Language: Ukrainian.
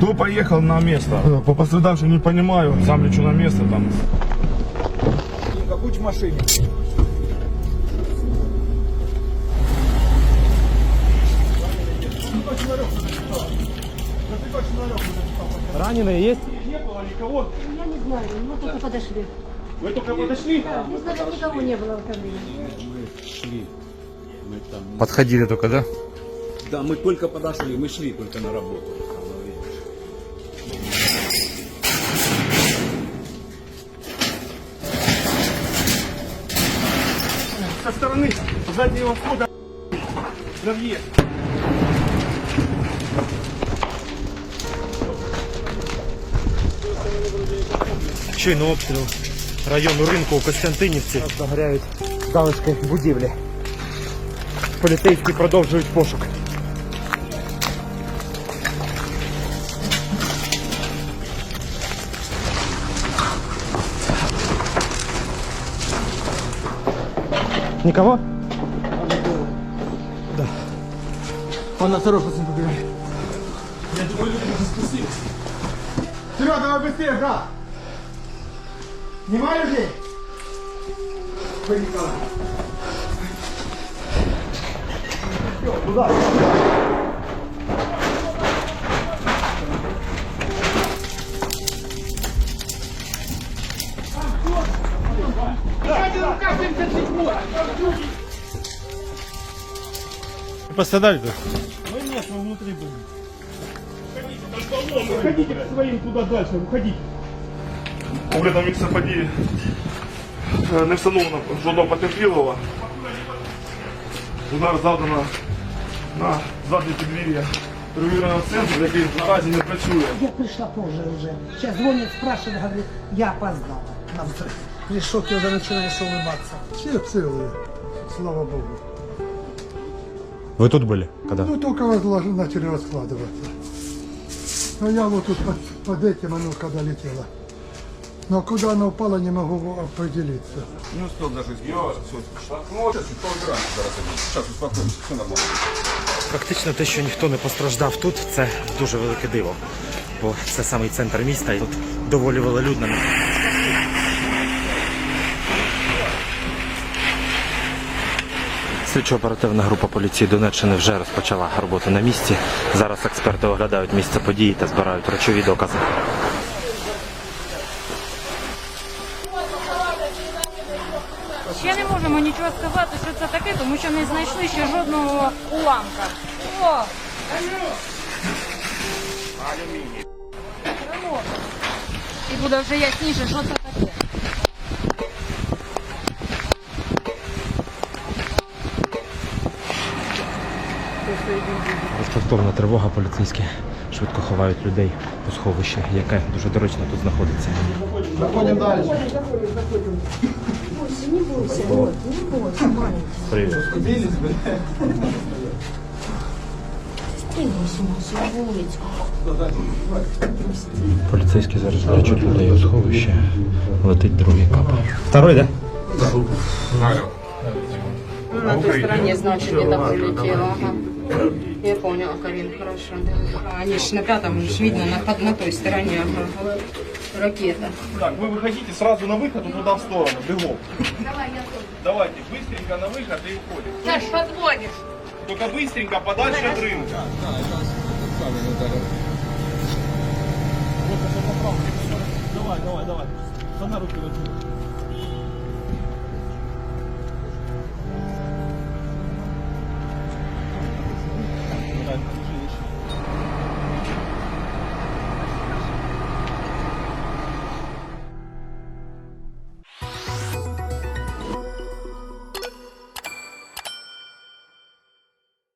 Кто поехал на место? Э, По пострадавшим не понимаю. Сам лечу на место там. Будь в машине. Раненые есть? Не было никого. Я не знаю, мы только подошли. Вы только подошли? Здесь даже никого не было в кабине. Шли. Мы там... Подходили только, да? Да, мы только подошли, мы шли только на работу. Стороны заднего входа на въезд. Щойно обстріл району ринку у Костянтинівці. Загоряють залишки будівлі. Поліцейські продовжують пошук. Никого? Да. Он осторожно побегает. Серега, давай быстрее, брат! Снимай людей! Пострадали тут? Уходите к своим туда дальше, уходите. Оглядом місце події не встановлено жодного потерпілого. Удар завдано на заднє підвір'я перевіреного центру, який наразі не працює. Я пришла позже уже. Сейчас звонит, спрашивает, говорит, я опоздала на взрыв При шоке уже начинаешь улыбаться. Все целые, слава богу. Вы тут были? Когда? Ну, только возлож- начали раскладываться. А я вот тут под, под этим, оно когда летело. Но куда она упала, не могу определиться. Не успел даже испугаться. Все, ну, сейчас поубираем зараз. Сейчас успокоимся, все нормально. Практично те, що ніхто не постраждав тут, це дуже велике диво. Бо це самий центр міста і тут доволі велолюдно. Слідчо-оперативна група поліції Донеччини вже розпочала роботу на місці. Зараз експерти оглядають місце події та збирають речові докази. Ще не можемо нічого сказати, що це таке, тому що не знайшли ще жодного уламка. О! І буде вже ясніше, що це таке. Повторна тривога поліцейські швидко ховають людей у сховище, яке дуже доречно тут знаходиться. Заходимо Привіт. Поліцейські зараз бачать людей у сховище. Летить другий кап. Второй, да? На той стороне, значит, где-то прилетело. Ага. Я поняла, Карин, хорошо. Да. Они ж на пятом, ж видно, на, на той стороне. Ага. Ракета. Так, вы выходите сразу на выход, вот туда в сторону, бегом. Давайте, быстренько на выход и уходим. Саш, подзвониш. Только быстренько, подальше от рынка. Давай, давай, давай. Фонарь руки возьми.